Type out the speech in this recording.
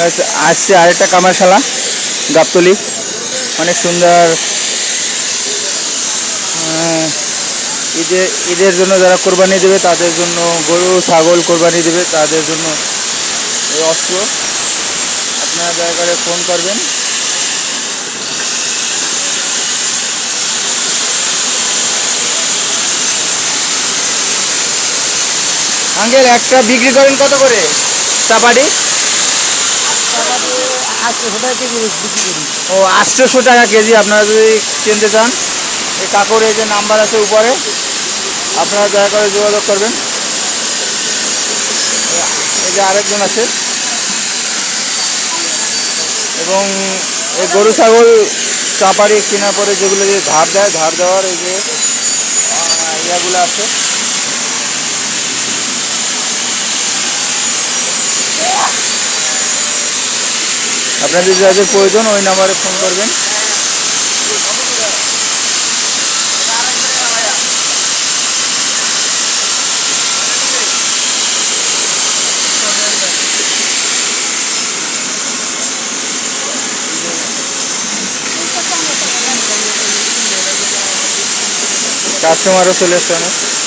আসছি আরেকটা কামারশালা গাবতলি। অনেক সুন্দর। আহ, ঈদে ঈদের জন্য যারা কোরবানি দেবে তাদের জন্য গরু ছাগল কোরবানি দেবে তাদের জন্য এই আপনারা দয়া করে ফোন করবেন। আঙ্কেল একটা বিক্রি করেন কত করে? চাপাটি আটশো টাকা কেজি বিক্রি করি ও আটশোশো টাকা কেজি আপনারা যদি কিনতে চান, এই কাকুর এই যে নাম্বার আছে উপরে, আপনারা দয়া করে যোগাযোগ করবেন। এই যে আরেকজন আছে। এবং এই গরু, ছাগল, চাপারি কেনার পরে যেগুলো যে ঝাড় দেয় ঝাড় দেওয়ার এই যে ইয়াগুলো আছে। আপনাদের যাদের প্রয়োজন ওই নাম্বারে ফোন করবেন কাস্টমারও চলে এসছে অনেক